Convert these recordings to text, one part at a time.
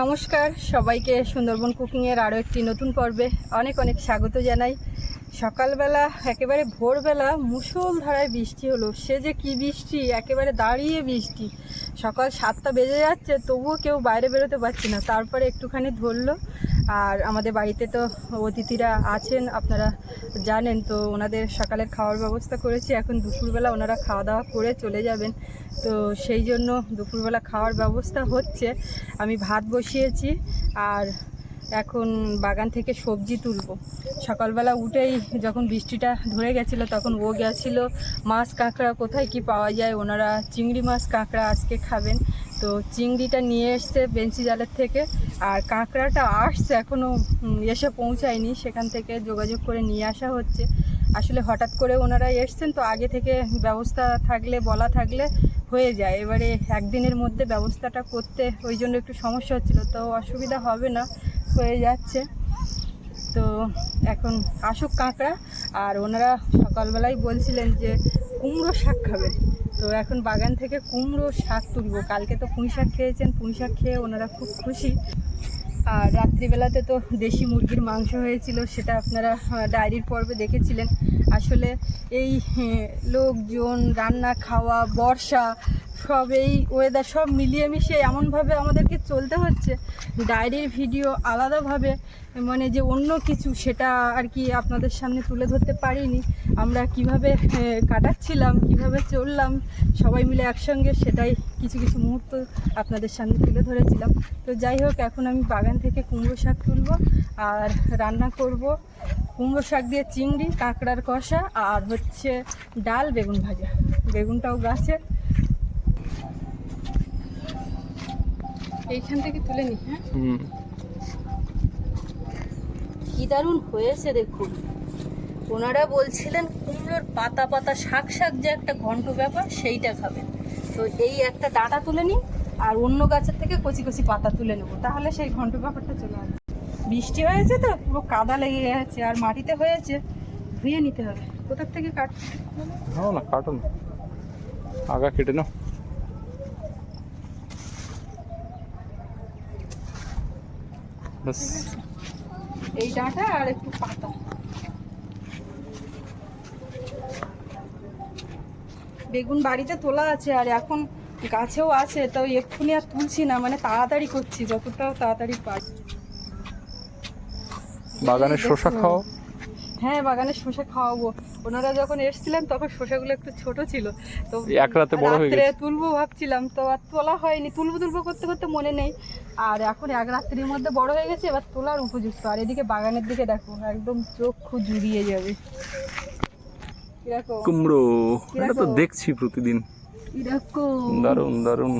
নমস্কার, সবাইকে সুন্দরবন কুকিংয়ের আরও একটি নতুন পর্বে অনেক অনেক স্বাগত জানাই। সকালবেলা, একেবারে ভোরবেলা মুসল ধারায় বৃষ্টি হলো। সে যে কি বৃষ্টি, একেবারে দাঁড়িয়ে বৃষ্টি। সকাল সাতটা বেজে যাচ্ছে, তবুও কেউ বাইরে বেরোতে পারছে না। তারপরে একটুখানি ধরলো আর আমাদের বাড়িতে তো অতিথিরা আছেন, আপনারা জানেন, তো ওনাদের সকালের খাওয়ার ব্যবস্থা করেছি। এখন দুপুরবেলা ওনারা খাওয়া দাওয়া করে চলে যাবেন। তো সেই জন্য দুপুরবেলা খাওয়ার ব্যবস্থা হচ্ছে। আমি ভাত বসিয়েছি আর এখন বাগান থেকে সবজি তুলবো। সকালবেলা উঠেই যখন বৃষ্টিটা ধরে গেছিল তখন ও গেছিল, মাছ কাঁকড়া কোথায়? কি পাওয়া যায়? ওনারা চিংড়ি মাছ কাঁকড়া আজকে খাবেন। তো চিংড়িটা নিয়ে এসছে বেঞ্চি জালের থেকে। আর কাঁকড়াটা আসছে এখনও এসে পৌঁছায়নি। সেখান থেকে যোগাযোগ করে নিয়ে আসা হচ্ছে। আসলে হঠাৎ করে ওনারা এসছেন তো আগে থেকে ব্যবস্থা থাকলে, বলা থাকলে হয়ে যায়। এবারে একদিনের মধ্যে ব্যবস্থাটা করতে ওই জন্য একটু সমস্যা হচ্ছিল। তো অসুবিধা হবে না, হয়ে যাচ্ছে। তো এখন আসুক কাঁকড়া। আর ওনারা সকালবেলায় বলছিলেন যে কুমড়ো শাক খাবে। তো এখন বাগান থেকে কুমড়ো শাক তুলবো। কালকে তো পুঁই শাক খেয়েছেন পুঁই শাক খেয়ে ওনারা খুব খুশি। আর রাত্রিবেলাতে তো দেশি মুরগির মাংস হয়েছিল সেটা আপনারা ডায়েরির পর্বে দেখেছিলেন। আসলে এই হ্যাঁ, লোকজন রান্না খাওয়া বর্ষা সব এই ওয়েদার সব মিলিয়ে মিশিয়ে এমনভাবে আমাদেরকে চলতে হচ্ছে। ডায়েরির ভিডিও আলাদাভাবে মানে যে অন্য কিছু সেটা আর কি আপনাদের সামনে তুলে ধরতে পারিনি। আমরা কীভাবে কাটাচ্ছিলাম, কীভাবে চললাম, সবাই মিলে একসঙ্গে সেটাই কিছু কিছু মুহূর্ত আপনাদের সামনে তুলে ধরেছিলাম। তো যাই হোক, এখন আমি বাগান থেকে কুমড়ো শাক তুলবো আর রান্না করব। কুমড়ো শাক দিয়ে চিংড়ি, কাঁকড়ার কষা আর হচ্ছে ডাল, বেগুন ভাজা। বেগুনটাও গাছে। এইখান থেকে তুলে নি হ্যাঁ? কি দারুণ হয়েছে দেখুন। ওনারা বলছিলেন কুমড়োর পাতা পাতা শাক শাক যে একটা ঘন্ট ব্যাপার সেইটা খাবেন। তো এই একটা ডাঁটা তুলে নিন আর অন্য গাছের থেকে কচি কচি পাতা তুলে নেব। তাহলে সেই ঘন্ট ব্যাপারটা চলে আসবে। বৃষ্টি হয়েছে তো পুরো কাদা লেগে গেছে আর মাটিতে হয়েছে। ধুয়ে নিতে হবে। কোথার থেকে কাট নাও না কাটো না। আগা কেটে নাও। ব্যাস। এই ডাঁটা আর একটু পাতা। বেগুন বাড়িতে তোলা আছে আর এখন গাছেও আছে তো এক্ষুনি আর তুলছি না মানে তাড়াতাড়ি করছি যতটা তাড়াতাড়ি পারি। বাগানের শসা খাও। হ্যাঁ বাগানে শসা খাওয়াবো। ওনারা যখন এসেছিলেন তখন শসাগুলো একটু ছোট ছিল। তো এক রাতে বড় হয়ে গেছে। তুলবো ভাবছিলাম তো আর তোলা হয়নি। তুলবো তুলবো করতে করতে মনে নেই। আর এখন এক রাত্রির মধ্যে বড় হয়ে গেছে এবার তোলার উপযুক্ত। আর এদিকে বাগানের দিকে দেখো একদম চক্ষু জুড়িয়ে যাবে। কুমড়ো এটা তো দেখছি প্রতিদিন। দারুণ দারুণ।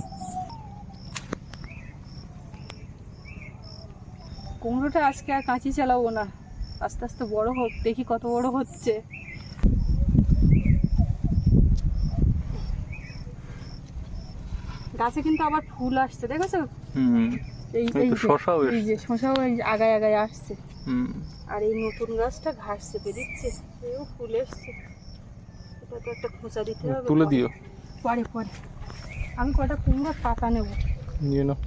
কুমড়োটা আজকে আর কাঁচি চালাবো না। আস্তে আস্তে বড় হোক দেখি কত বড় হচ্ছে। গাছে কিন্তু আবার ফুল আসছে দেখেছ? এই এই যে, এই আগায় আগায় আসছে। আর এই নতুন গাছটা ঘাস চেপে দিচ্ছে এও ফুল এসছে। এটা তো একটা খোঁচা দিতে হবে। তুলে দিও। পরে পরে। আমি কটা কুমড়োর পাতা নেব। নিয়ে নাও।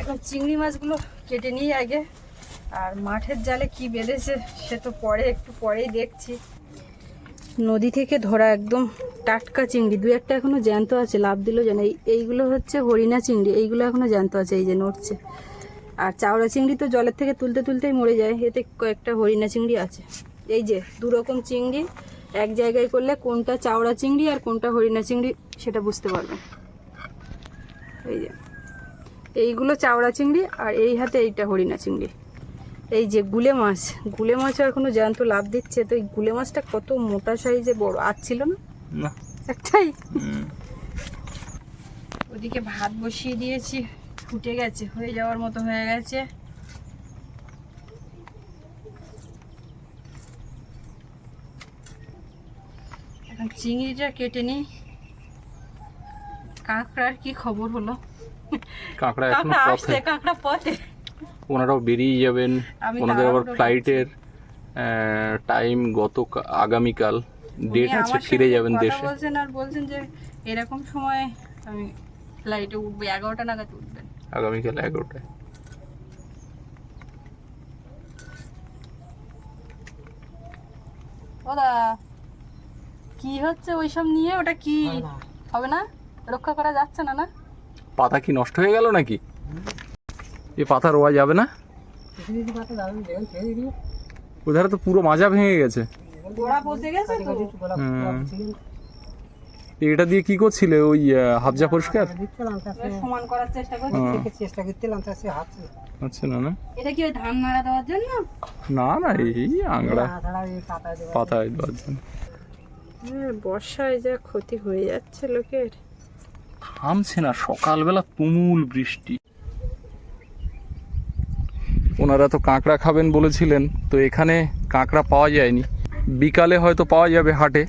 এখন চিংড়ি মাছগুলো কেটে নিই আগে। আর মাঠের জালে কি বেঁধেছে সে তো পরে একটু পরেই দেখছি। নদী থেকে ধরা একদম টাটকা চিংড়ি, দু একটা এখনও জ্যান্ত আছে লাভ দিল যেন। এই, এইগুলো হচ্ছে হরিণা চিংড়ি, এইগুলো এখনও জ্যান্ত আছে, এই যে নড়ছে। আর চাওড়া চিংড়ি তো জলের থেকে তুলতে তুলতেই মরে যায়, এতে কয়েকটা হরিণা চিংড়ি আছে। এই যে দু রকম চিংড়ি, এক জায়গায় করলে কোনটা চাওড়া চিংড়ি আর কোনটা হরিণা চিংড়ি, সেটা বুঝতে পারবেন এই যে, এইগুলো চাওড়া চিংড়ি আর এই হাতে এইটা হরিণা চিংড়ি। এই যে গুলে মাছ, গুলে মাছও এখনও জ্যান্ত লাভ দিচ্ছে, তো এই গুলে মাছটা কত মোটা সাইজে বড়, আর ছিল না? না। একটাই। ওদিকে ভাত বসিয়ে দিয়েছি ফুটে গেছে হয়ে যাওয়ার মতো হয়ে গেছে। এখন চিংড়িটা কেটে নিই। কাঁকড়ার কি খবর হলো? কাঁকড়া এখনও পথে। কাঁকড়া পথে। ওনারাও বেরিয়ে যাবেন। ওনাদের আবার ফ্লাইটের টাইম গত আগামীকাল। ডেট আছে ফিরে যাবেন দেশে। বলছেন আর বলছেন যে এরকম সময় আমি ফ্লাইটে উঠবে এগারোটা নাগাদ উঠবেন। আগামীকাল এগারোটায়। ওদা কি হচ্ছে ওইসব নিয়ে? ওটা কি? হবে না? রক্ষা করা যাচ্ছে না না? পাতা কি নষ্ট হয়ে গেল নাকি? এ পাতা রোয়া যাবে না? ওধারে তো পুরো মাজা ভেঙে গেছে। গোড়া বসে গেছে তো। এটা দিয়ে কি করছিলে ওই হাবজা পরিষ্কার? সমান করার চেষ্টা করছি। হ্যাঁ। চেষ্টা করছিলাম তা সে হাত আচ্ছা না না। এটা কি ওই ধান নাড়া দেওয়ার জন্য? না না এই আংড়া। পাতা পাতায় দেওয়ার জন্য। হ্যাঁ বর্ষায় যা ক্ষতি হয়ে যাচ্ছে লোকের। থামছে না সকালবেলা তুমুল বৃষ্টি। ওনারা তো কাঁকড়া খাবেন বলেছিলেন তো এখানে কাঁকড়া পাওয়া যায়নি। বিকালে হয়তো পাওয়া যাবে হাটে।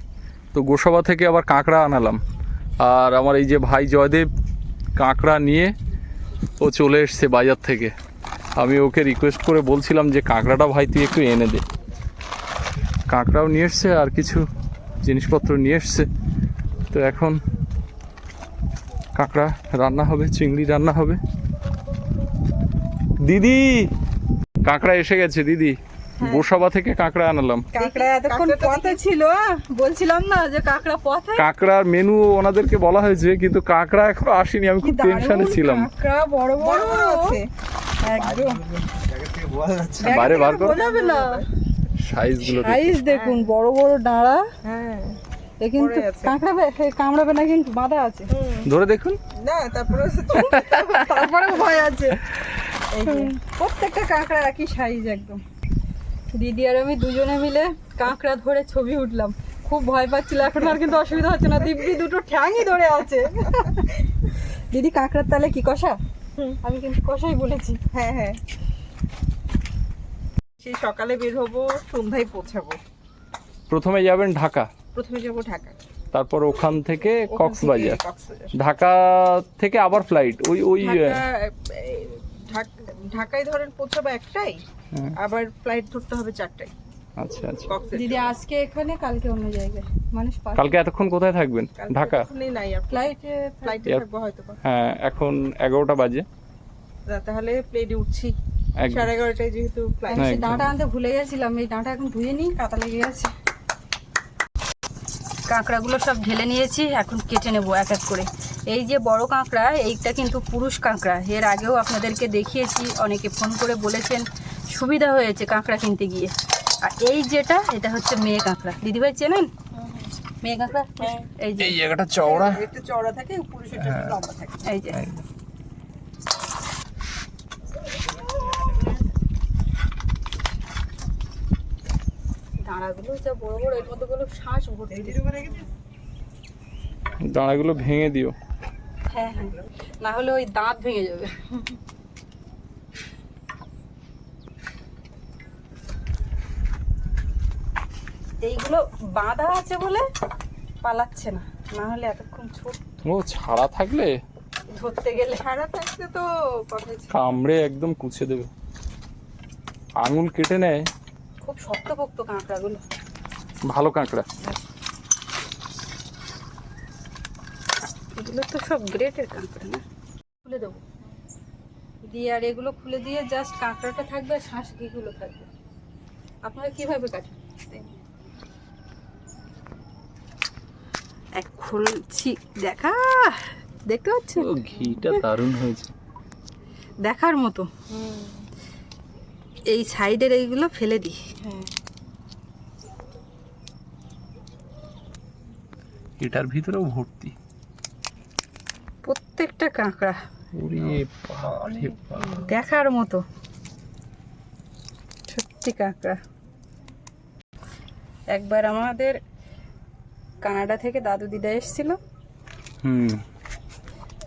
তো গোসাবা থেকে আবার কাঁকড়া আনালাম। আর আমার এই যে ভাই জয়দেব কাঁকড়া নিয়ে ও চলে এসছে বাজার থেকে। আমি ওকে রিকোয়েস্ট করে বলছিলাম যে কাঁকড়াটা ভাই তুই একটু এনে দে। কাঁকড়াও নিয়ে এসছে আর কিছু জিনিসপত্র নিয়ে এসছে। তো এখন কাঁকড়া রান্না হবে, চিংড়ি রান্না হবে। দিদি, কাঁকড়া এসে গেছে দিদি। গোসাবা থেকে কাঁকড়া আনালাম। কাঁকড়া এতক্ষণ পথে ছিল? বলছিলাম না যে কাঁকড়া পথে? কাঁকড়ার মেনু ওনাদেরকে বলা হয়েছে কিন্তু কাঁকড়া এখনও আসেনি আমি খুব টেনশনে ছিলাম। কাঁকড়া বড় বড় আছে। একদম। বাইরে বার করো। না। সাইজ সাইজ দেখুন বড় বড় ডাঁড়া। হ্যাঁ। এ কিন্তু কাঁকড়াবে কামড়াবে না কিন্তু বাঁধা আছে। ধরে দেখুন। না তারপরে তারপরে ভয় আছে। প্রত্যেকটা কাঁকড়া একই সাইজ একদম। দিদি আর আমি দুজনে মিলে কাঁকড়া ধরে ছবি উঠলাম। খুব ভয় পাচ্ছিল এখন আর কিন্তু অসুবিধা হচ্ছে না। দিব্যি দুটো ঠ্যাংই ধরে আছে। দিদি কাঁকড়ার তালে কি কষা? আমি কিন্তু কষাই বলেছি। হ্যাঁ হ্যাঁ। সেই সকালে বের হব সন্ধ্যায় পৌঁছাবো। প্রথমে যাবেন ঢাকা? প্রথমে যাব ঢাকা। তারপর ওখান থেকে কক্সবাজার। ঢাকা থেকে আবার ফ্লাইট ওই ওই ঢাকায় ধরেন পৌঁছাবো একটাই আবার ফ্লাইট ধরতে হবে চারটায়। আচ্ছা আচ্ছা। দিদি আজকে এখানে কালকে অন্য জায়গায়। মানুষ কালকে এতক্ষণ কোথায় থাকবেন? ঢাকা? নাই ফ্লাইটে ফ্লাইটে থাকব হয়তো বা। হ্যাঁ এখন এগারোটা বাজে। তাহলে প্লেনে উঠছি। সাড়ে এগারোটায় যেহেতু ফ্লাইট হ্যাঁ। ডাঁটা আনতে ভুলে গেছিলাম এই ডাঁটা এখন ধুয়ে নিই কাতা লেগে গেছে। কাঁকড়াগুলো সব ঢেলে নিয়েছি এখন কেটে নেব এক এক করে। এই যে বড় কাঁকড়া এইটা কিন্তু পুরুষ কাঁকড়া। এর আগেও আপনাদেরকে দেখিয়েছি অনেকে ফোন করে বলেছেন সুবিধা হয়েছে কাঁকড়া কিনতে গিয়ে। আর এই যেটা এটা হচ্ছে মেয়ে কাঁকড়া। দিদিভাই চেনেন? মেয়ে কাঁকড়া? এই যে। এই জায়গাটা চওড়া। একটু চওড়া থাকে পুরুষেরটা একটু লম্বা থাকে। এই যে। দাঁড়াগুলো যা বড় বড় এর মধ্যে গুলো শ্বাস ভর্তি। দাঁড়াগুলো ভেঙে দিও। হ্যাঁ হ্যাঁ। না হলে ওই দাঁত ভেঙে যাবে। এইগুলো বাঁধা আছে বলে পালাচ্ছে না। না হলে এতক্ষণ ছোট ও ছাড়া থাকলে? ধরতে গেলে। ছাড়া থাকতে তো কামড়ে একদম কুচে দেবে। আঙুল কেটে নেয়। খুব শক্তপোক্ত কাঁকড়াগুলো। ভালো কাঁকড়া। এগুলো তো সব গ্রেটের কাঁকড়া না? খুলে দেবো। দিয়ে আর এগুলো খুলে দিয়ে জাস্ট কাঁকড়াটা থাকবে আর শাঁস ঘিগুলো থাকবে। আপনারা কীভাবে কাটেন এক খুলছি দেখা দেখতে পাচ্ছেন? ঘিটা দারুণ হয়েছে। দেখার মতো। এই সাইডের এইগুলো ফেলে দিই। হ্যাঁ। এটার ভিতরেও ভর্তি। কাঁকড়া দেখার মতো। সত্যি কাঁকড়া। একবার আমাদের কানাডা থেকে দাদু দিদা এসেছিল।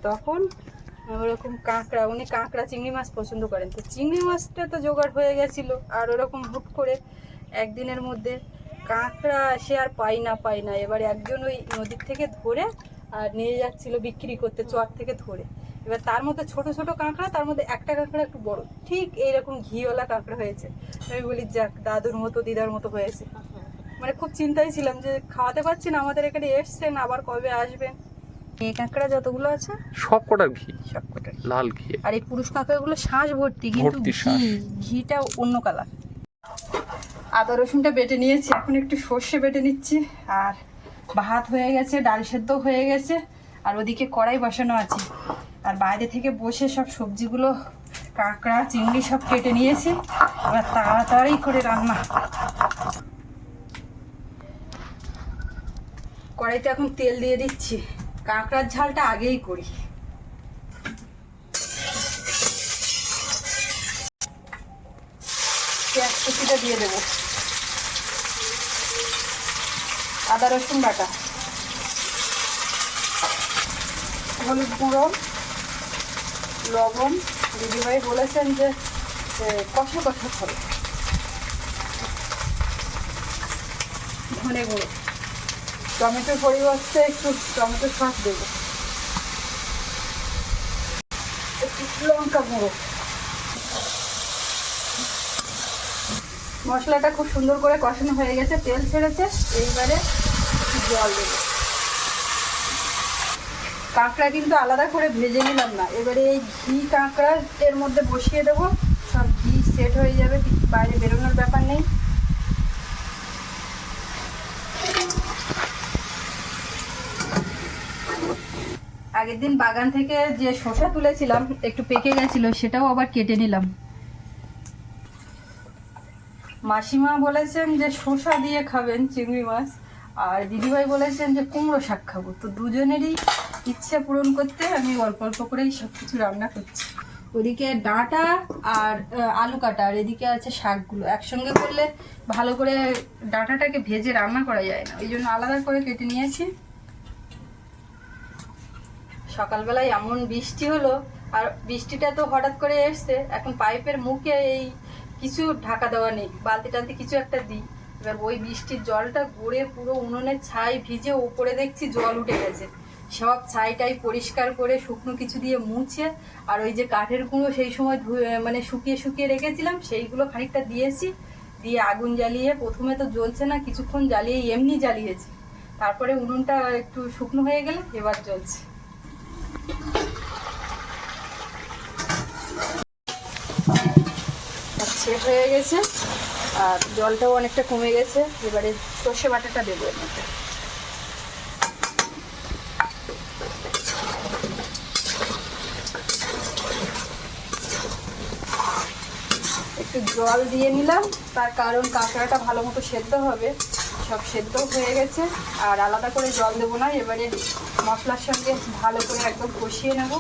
তখন ওরকম কাঁকড়া উনি কাঁকড়া চিংড়ি মাছ পছন্দ করেন। তো চিংড়ি মাছটা তো জোগাড় হয়ে গেছিল। আর ওরকম হুট করে একদিনের মধ্যে কাঁকড়া সে আর পাই না পাই না। এবার একজন ওই নদীর থেকে ধরে আর নিয়ে যাচ্ছিল বিক্রি করতে চর থেকে ধরে। এবার তার মধ্যে ছোট ছোট কাঁকড়া তার মধ্যে একটা কাঁকড়া একটু বড়। ঠিক এইরকম ঘিওয়ালা কাঁকড়া হয়েছে। আমি বলি যাক দাদুর মতো দিদার মতো হয়েছে। মানে খুব চিন্তায় ছিলাম যে খাওয়াতে পারছি না আমাদের এখানে এসছেন আবার কবে আসবেন? এই কাঁকড়া যতগুলো আছে সব কটার ঘি? সব লাল ঘি। আর এই পুরুষ কাঁকড়াগুলো শ্বাস ভর্তি কিন্তু ঘি ঘিটা অন্য কালার। আদা রসুনটা বেটে নিয়েছি এখন একটু সর্ষে বেটে নিচ্ছি আর ভাত হয়ে গেছে, ডাল সেদ্ধ হয়ে গেছে, আর ওদিকে কড়াই বসানো আছে। আর বাইরে থেকে বসে সব সবজিগুলো, কাঁকড়া, চিংড়ি সব কেটে নিয়েছি। এবার তাড়াতাড়ি করে রান্না। কড়াইতে এখন তেল দিয়ে দিচ্ছি। কাঁকড়ার ঝালটা আগেই করি। পেঁয়াজ কুচিটা দিয়ে দেবো। আদা রসুন বাটা। হলুদ গুঁড়ো, লবণ দিদিভাই বলেছেন যে কষা কষা করে ধনে গুঁড়ো। টমেটোর পরিবর্তে একটু টমেটো সস দেবো। লঙ্কা গুঁড়ো। মশলাটা খুব সুন্দর করে কষানো হয়ে গেছে, তেল ছেড়েছে। এইবারে জল দেবো। কাঁকড়া কিন্তু আলাদা করে ভেজে নিলাম না। এবারে এই ঘি কাঁকড়া এর মধ্যে বসিয়ে দেবো। সব ঘি সেট হয়ে যাবে বাইরে বেরোনোর ব্যাপার নেই। আগের দিন বাগান থেকে যে শসা তুলেছিলাম, একটু পেকে গেছিল, সেটাও আবার কেটে নিলাম। মাসিমা বলেছেন যে শসা দিয়ে খাবেন চিংড়ি মাছ। আর দিদিভাই বলেছেন যে কুমড়ো শাক খাব। তো দুজনেরই ইচ্ছে পূরণ করতে আমি অল্প অল্প করেই সব কিছু রান্না করছি। ওদিকে ডাঁটা আর আলু কাটা, আর এদিকে আছে শাকগুলো। একসঙ্গে করলে ভালো করে ডাঁটাটাকে ভেজে রান্না করা যায় না। ওই জন্য আলাদা করে কেটে নিয়েছি। সকালবেলায় এমন বৃষ্টি হলো, আর বৃষ্টিটা তো হঠাৎ করে এসছে। এখন পাইপের মুখে এই কিছু ঢাকা দেওয়া নেই। বালতি টালতি কিছু একটা দিই। এবার ওই বৃষ্টির জলটা গড়ে পুরো উনুনের ছাই ভিজে ওপরে দেখছি জল উঠে গেছে। সব ছাইটাই পরিষ্কার করে শুকনো কিছু দিয়ে মুছে আর ওই যে কাঠের গুঁড়ো সেই সময় মানে শুকিয়ে শুকিয়ে রেখেছিলাম, সেইগুলো খানিকটা দিয়েছি। দিয়ে আগুন জ্বালিয়ে প্রথমে তো জ্বলছে না, কিছুক্ষণ জ্বালিয়ে এমনি জ্বালিয়েছি। তারপরে উনুনটা একটু শুকনো হয়ে গেলে এবার জ্বলছে। হয়ে গেছে। আর জলটাও অনেকটা কমে গেছে, এবারে সর্ষে বাটাটা দেবো এর মধ্যে। একটু জল দিয়ে নিলাম, তার কারণ কাঁকড়াটা ভালো মতো সেদ্ধ হবে, সব সেদ্ধ হয়ে গেছে, আর আলাদা করে জল দেবো না, এবারে মশলার সঙ্গে ভালো করে একদম কষিয়ে নেব।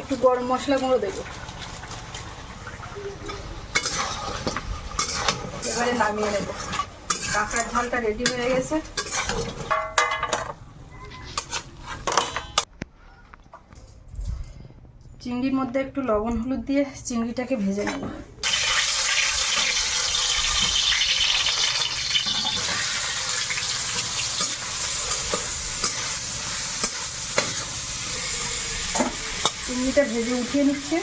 একটু গরম মশলা গুঁড়ো দেবো। এবারে নামিয়ে নেব। কাঁকড়ার ঝালটা রেডি হয়ে গেছে। চিংড়ির মধ্যে একটু লবণ, হলুদ দিয়ে চিংড়িটাকে ভেজে নেব। চিংড়িটা ভেজে উঠিয়ে নিচ্ছে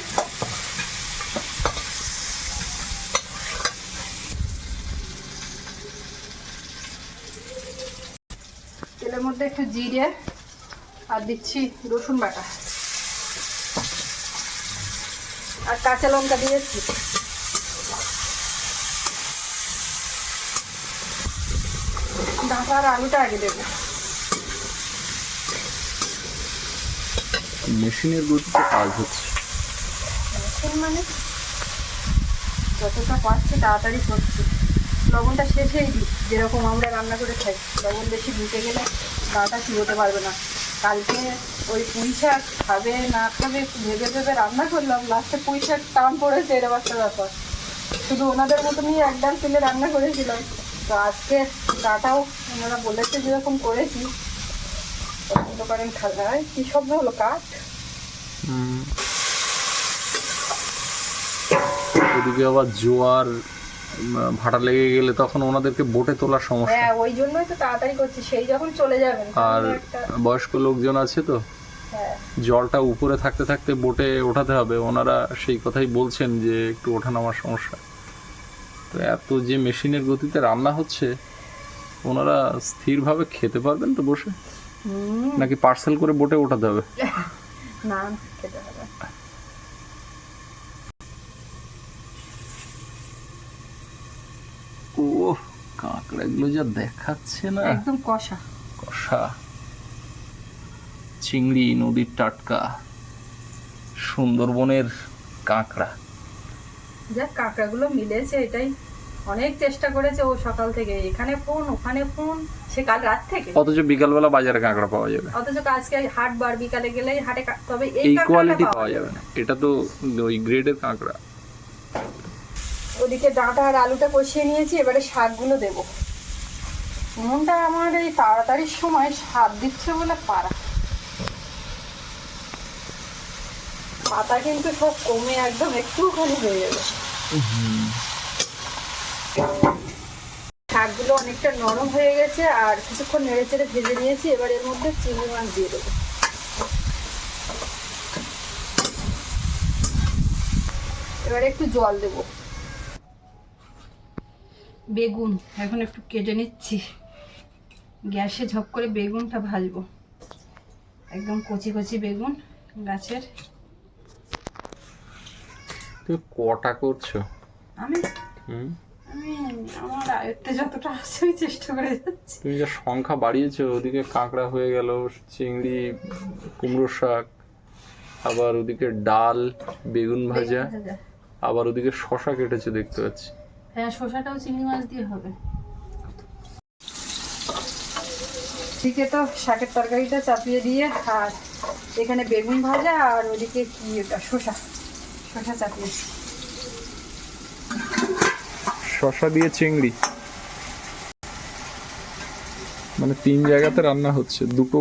তেলের মধ্যে একটু জিরে আর দিচ্ছি রসুন বাটা। আর কাঁচা লঙ্কা দিয়েছি। ডাঁটা আর আলুটা আগে দেবো। মেশিনের গতিতে কাজ হচ্ছে। এখন মানে যতটা পারছি তাড়াতাড়ি করছি। লবণটা শেষেই দিই যেরকম আমরা রান্না করে খাই। লবণ বেশি ঢুকে গেলে গাটা চিবোতে পারবে না। কালকে ওই পুঁই শাক খাবে, না খাবে, ভেবে ভেবে রান্না করলাম, লাস্টে পুঁই শাক টান পড়েছে এরকম একটা ব্যাপার। শুধু ওনাদের মতনই এক ডাল তুলে রান্না করেছিলাম। তো আজকে গাটাও ওনারা বলেছে যেরকম করেছি। পছন্দ করেন খাওয়া কি শব্দ হলো? কাঠ? ওদিকে আবার জোয়ার ভাটা লেগে গেলে তখন ওনাদেরকে বোটে তোলার সমস্যা। হ্যাঁ ওই জন্যই তো তাড়াতাড়ি করছি সেই যখন চলে যাবেন আর বয়স্ক লোকজন আছে তো? হ্যাঁ। জলটা উপরে থাকতে থাকতে বোটে ওঠাতে হবে ওনারা সেই কথাই বলছেন যে একটু ওঠানামার সমস্যা। তো এত যে মেশিনের গতিতে রান্না হচ্ছে ওনারা স্থিরভাবে খেতে পারবেন তো বসে? নাকি পার্সেল করে বোটে ওঠাতে হবে? না খেতে হবে ও কাঁকড়াগুলো যা দেখাচ্ছে না। একদম কষা। কষা। চিংড়ি নদীর টাটকা সুন্দরবনের কাঁকড়া। যাক কাঁকড়াগুলো মিলেছে এটাই অনেক চেষ্টা করেছে ও সকাল থেকে। এখানে ফোন ওখানে ফোন সে কাল রাত থেকে। অথচ বিকালবেলা বাজারে কাঁকড়া পাওয়া যাবে। অথচ আজকে হাট বার বিকালে গেলেই হাটে তবে এই কোয়ালিটি পাওয়া যাবে না। এটা তো ওই গ্রেডের কাঁকড়া। ওদিকে ডাঁটা আর আলুটা কষিয়ে নিয়েছি, এবারে শাকগুলো দেবো। মনটা আমার এই তাড়াতাড়ির সময় স্বাদ দিচ্ছে বলে পারা। পাতা কিন্তু সব কমে, একদম একটুখানি হয়ে যাবে। শাকগুলো অনেকটা নরম হয়ে গেছে, আর কিছুক্ষণ নেড়ে চেড়ে ভেজে নিয়েছি, এবার এর মধ্যে চিংড়ি মাছ দিয়ে দেবো। এবারে একটু জল দেবো। বেগুন। এখন একটু কেটে নিচ্ছি। গ্যাসে ঝপ করে বেগুনটা ভাজবো। একদম কচি কচি বেগুন গাছের। তুমি কটা করছ? আমি? আমি আমার আয়ত্তে যতটা আছে আমি চেষ্টা করে যাচ্ছি। তুমি যা সংখ্যা বাড়িয়েছো ওদিকে কাঁকড়া হয়ে গেল চিংড়ি কুমড়ো শাক আবার ওদিকে ডাল বেগুন ভাজা ভাজা। আবার ওদিকে শশা কেটেছো দেখতে পাচ্ছি। হ্যাঁ শসাটাও চিংড়ি মাছ দিয়ে হবে। ঠিক তো শাকের তরকারিটা চাপিয়ে দিয়ে আর এখানে বেগুন ভাজা আর ওদিকে কি ওটা শসা। শসা চাপিয়েছি। শশা দিয়ে চিংড়ি? মানে তিন জায়গাতে রান্না হচ্ছে দুটো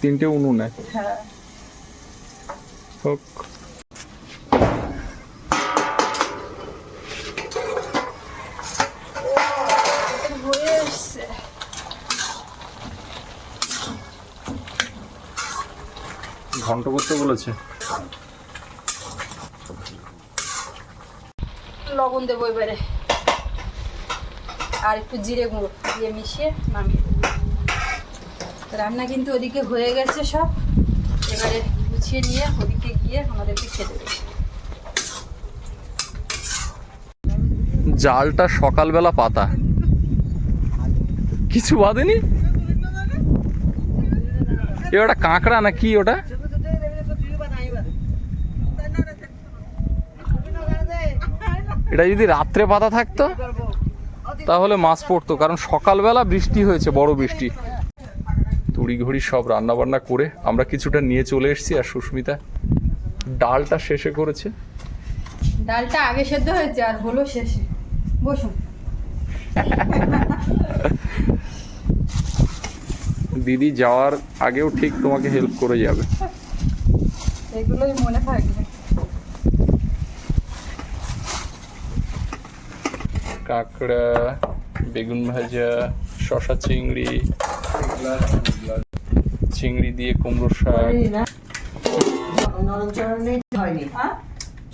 তিনটে উনুনে হ্যাঁ। হোক হয়ে এসছে ঘন্ট করতে বলেছে। লবণ দেবো এবারে। আর একটু জিরে গুঁড়ো দিয়ে মিশিয়ে নামিয়ে দেবো। রান্না কিন্তু ওদিকে হয়ে গেছে সব। এবারে গুছিয়ে নিয়ে ওদিকে গিয়ে আমাদেরকে খেতে দেবে। জালটা সকালবেলা পাতা। কিছু বাঁধেনি এ ওটা কাঁকড়া না কি ওটা? এটা যদি রাত্রে পাতা থাকতো তাহলে মাছ পড়তো কারণ সকালবেলা বৃষ্টি হয়েছে বড় বৃষ্টি। তড়িঘড়ি সব রান্না বান্না করে আমরা কিছুটা নিয়ে চলে এসেছি আর সুস্মিতা ডালটা শেষে করেছে। ডালটা আগে সেদ্ধ হয়েছে আর হলো শেষে। বসুন। দিদি যাওয়ার আগেও ঠিক তোমাকে হেল্প করে যাবে। এগুলোই মনে থাকবে কাঁকড়া বেগুন ভাজা শশা চিংড়ি চিংড়ি দিয়ে কুমড়ো শাক।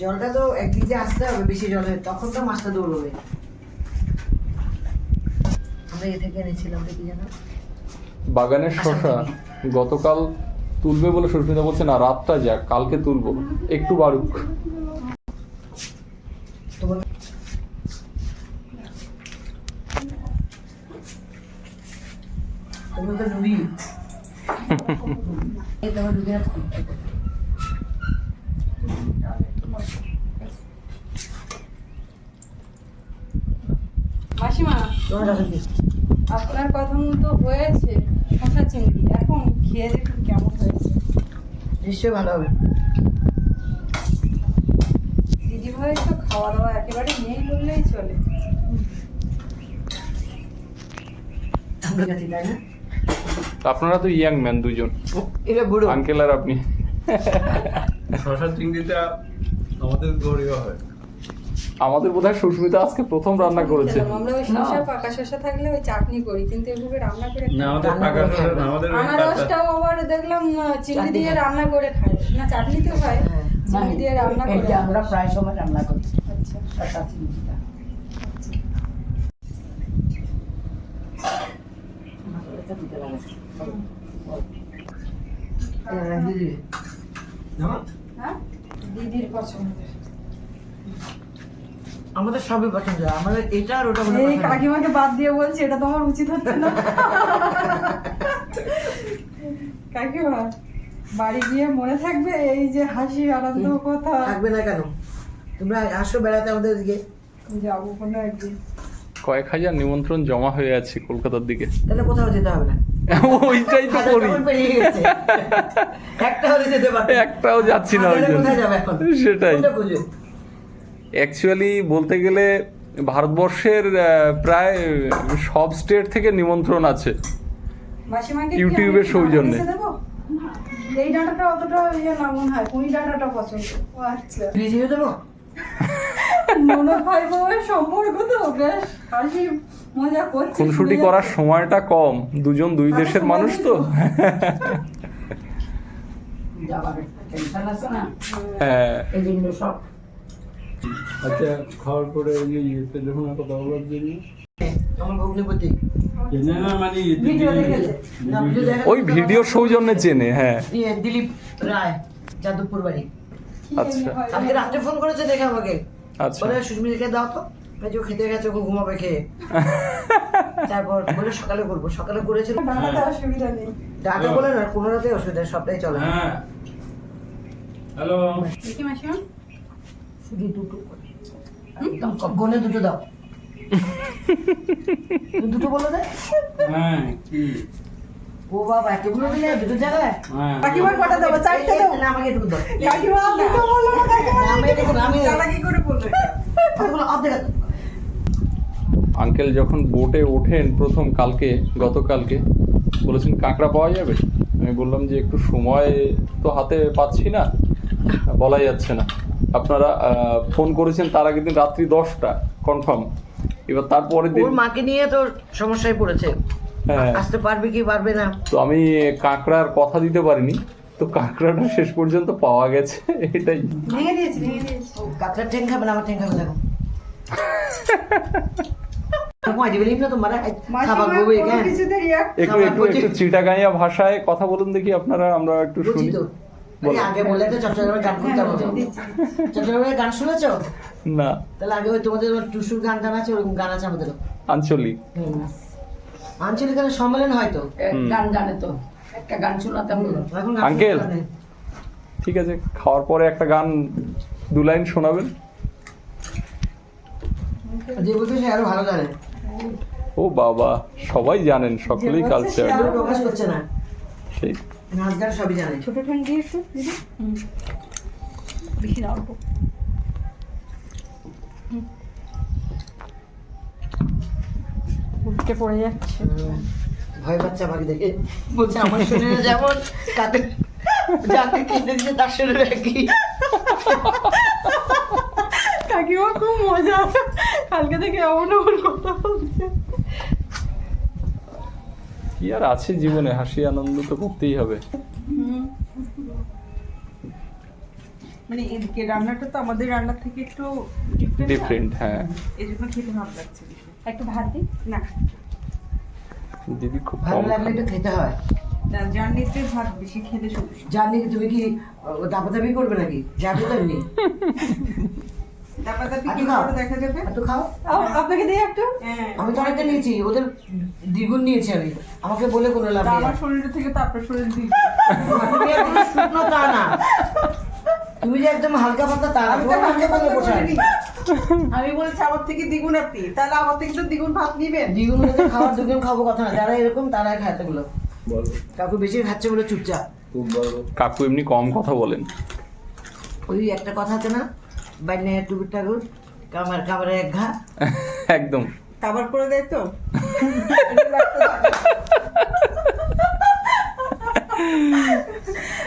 জলটা তো একদিক দিয়ে আসতে হবে বেশি জলে তখন তো মাছটা দৌড়বে। আমরা এ থেকে এনেছিলাম দেখি যেন বাগানের শশা গতকাল তুলবে বলে সুস্মিতা বলছে না রাতটা যাক কালকে তুলবো। একটু বাড়ুক তোমার তোমার তো নুড়ি এই তোমার দুদিন মাসিমা তোমার কাছে দিই আপনার কথা মতো হয়েছে শশা চিংড়ি। এখন খেয়ে দেখুন কেমন হয়েছে। নিশ্চয়ই ভালো হবে। দিদি ভাই তো খাওয়া দাওয়া একেবারে নেই বললেই চলে। আমার কাছে তাই না? আপনারা তো ইয়াং ম্যান দুজন। এটা বুড়ো। আঙ্কেল আর আপনি। শশা চিংড়িটা আমাদের হয়। আমাদের বোধহয় সুস্মিতা আজকে প্রথম রান্না করেছে। আমরা ওই শসা পাকা শসা থাকলে ওই চাটনি করি কিন্তু এভাবে রান্না করে না আমাদের পাকা না আমাদের আনারসটাও আবার দেখলাম চিনি দিয়ে রান্না করে খায়। না চাটনি তো খায় হ্যাঁ। চিনি দিয়ে রান্না করে। এটা আমরা প্রায় সময় রান্না করি আচ্ছা। শসা চিংড়িটা। হ্যাঁ দিদির আমাদের সবই পছন্দ আমাদের এটা আর ওটা এই কাকিমাকে বাদ দিয়ে বলছি এটা তোমার উচিত হচ্ছে না। কাকিমা বাড়ি গিয়ে মনে থাকবে এই যে হাসি আনন্দ কথা। থাকবে না কেন? তোমরা আসো বেড়াতে আমাদের দিকে। যাব কোনো একদিন। কয়েক হাজার নিমন্ত্রণ জমা হয়ে আছে কলকাতার দিকে। তাহলে কোথাও যেতে হবে না। ওইটাই তো করি। একটাও যাচ্ছি না ওই জন্য। কোথায় যাবে এখন? সেটাই। অ্যাকচুয়ালি বলতে গেলে ভারতবর্ষের প্রায় সব স্টেট থেকে নিমন্ত্রণ আছে। ইউটিউবের সৌজন্যে। এই ডাঁটাটা অতটা ইয়ে না মনে হয়। কুড়ি ডাঁটাটা পছন্দ। আচ্ছা। দেবো? মনে হয় বউয়ের সম্পর্ক তো বেশ হাসি মজা করছে। খুনসুটি করার সময়টা কম দুজন দুই দেশের মানুষ তো। তো। যাবার একটা টেনশন আছে না? হ্যাঁ। আচ্ছা খাওয়ার পরে ওই ইয়েতে যখন কথা বলার জন্য? আমার ভগ্নিপতি চেনে না মানে ভিডিও ভিডিও ওই ভিডিওর সৌজন্যে চেনে হ্যাঁ। ইয়ে, দিলীপ রায় যাদবপুর বাড়ি। আচ্ছা। হয়? কালকে রাত্রে ফোন করেছে দেখে আমাকে। আচ্ছা। বলে সুস্মিতাকে দাও তো। ও খেতে গেছে ওকে ঘুমাবে খেয়ে। তারপর বলে সকালে করব। সকালে করেছিল। ডাঁটাতে অসুবিধা নেই। ডাটা বলে না কোনো রাতে অসুবিধা সবটাই চলে। হ্যাঁ। হ্যালো। দেখি মাসিমা? শুধু দুটো করে। গনে দুটো দাও। দুটো বলো দে। হ্যাঁ কি? ও বাবা এতগুলো দিলে দুটো জায়গায়? হ্যাঁ। কাকিমার কটা দেবো? চারটে দেবো? না আমাকে একটু দাও। কাকিমা দুটো বলল না কাকিমা আমি দাদা কি করে বলল কতগুলো অর্ধেক আঙ্কেল যখন বোটে ওঠেন প্রথম কালকে গতকালকে বলেছেন কাঁকড়া পাওয়া যাবে? আমি বললাম যে একটু সময় তো হাতে পাচ্ছি না বলাই যাচ্ছে না। আপনারা ফোন করেছেন তার আগের দিন রাত্রি দশটা কনফার্ম এবার তারপরের দিন মাকে নিয়ে তো সমস্যায় পড়েছে। আসতে পারবে কি পারবে না? তো আমি কাঁকড়ার কথা দিতে পারিনি তো কাঁকড়াটা শেষ পর্যন্ত পাওয়া গেছে এটাই। ভেঙে দিয়েছি ভেঙে দিয়েছি। কাতলার ঠ্যাং খাবে না আমার ঠ্যাং খাবে দেখো একটু একটু একটু চিটাগাইয়া ভাষায় কথা বলুন দেখি আপনারা আমরা একটু শুনি। বলো। আগে তো চট্টগ্রামের গান হবে। চট্টগ্রামের গান শুনেছো? না। তাহলে আগে ওই তোমাদের টুসুর গান টান আছে ওরকম গান আছে আমাদেরও। আঞ্চলিক। আঞ্চলিক গানের সম্মেলন হয়তো এক গান জানে তো। একটা গান শোনাতে বলল এখন আঙ্কেল। ঠিক আছে খাওয়ার পরে একটা গান দু লাইন শোনাবেন। যে বলতে সে আরও ভালো জানে। ও বাবা সবাই জানেন সকলেই কালচার প্রকাশ করছে না। সেই। নাচ গান সবই জানে। ছোট দিয়ে একটু দিদি? বেশি না অল্প উল্টে পড়ে যাচ্ছে। ভয় পাচ্ছে আমাকে দেখে। বলছে আমার শরীরে যেমন কাকে যাকে কিনে দিচ্ছে তার শরীরে একই। কাকিমা খুব মজা। কালকে থেকে এমন এমন কথা বলছে। কি আর আছে জীবনে? হাসি আনন্দ তো করতেই হবে। মানে এদিকে রান্নাটা তো আমাদের রান্নার থেকে একটু ডিফারেন্ট ডিফারেন্ট হ্যাঁ। এই জন্য খেতে ভালো লাগছে একটু ভাত দিই? না। দিদি খুব ভালো লাগলে একটু খেতে হয়। জার্নিতে ভাত বেশি খেতে সমস্যা জানি তুমি কি দাপাদাপি করবে নাকি? যাবে তো এমনি দাপাদাপি কি খাও। দেখা যাবে? একটু খাও। আপ- আপনাকে দিই হ্যাঁ। আমি তো অনেকটা নিয়েছি ওদের দ্বিগুণ নিয়েছি আমি। আমাকে বলে কোনো লাভ আমার শরীরে থেকে তো আপনার শরীর না। তুমি যে একদম হালকা পাতলা তা আমি তো হালকা পাতলা বলিনি। আমি বলেছি আমার থেকে দ্বিগুণ আপনি। তাহলে আমার থেকে তো দ্বিগুণ ভাত নিবেন। দ্বিগুণ হলে খাওয়ার দুগুণ খাব কথা না যারা এরকম তারাই খায় এতগুলো বলো। কাকু বেশি খাচ্ছে বলে চুপচাপ। কাকু এমনি কম কথা বলেন। ওই একটা কথা আছে না বাইনে টুকুর ঠাকুর কামার কামারে এক ঘা। একদম। কাবার করে দেয় তো?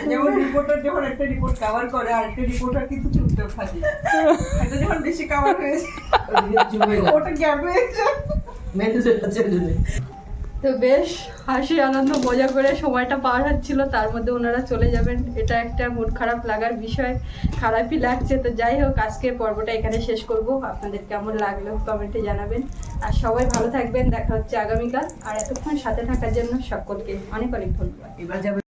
যেমন রিপোর্টার যখন একটা রিপোর্ট কভার করে আর একটা রিপোর্টার কিন্তু চুপচাপ থাকে। এটা যখন বেশি কভার হয়েছে হয়ে ওটা গ্যাপ হয়ে। তো বেশ হাসি আনন্দ মজা করে সময়টা পার হচ্ছিল তার মধ্যে ওনারা চলে যাবেন। এটা একটা মন খারাপ লাগার বিষয় খারাপই লাগছে। তো যাই হোক আজকে পর্বটা এখানে শেষ করব। আপনাদের কেমন লাগল কমেন্টে জানাবেন। আর সবাই ভালো থাকবেন। দেখা হচ্ছে আগামীকাল। আর এতক্ষণ সাথে থাকার জন্য সকলকে অনেক অনেক ধন্যবাদ। এবার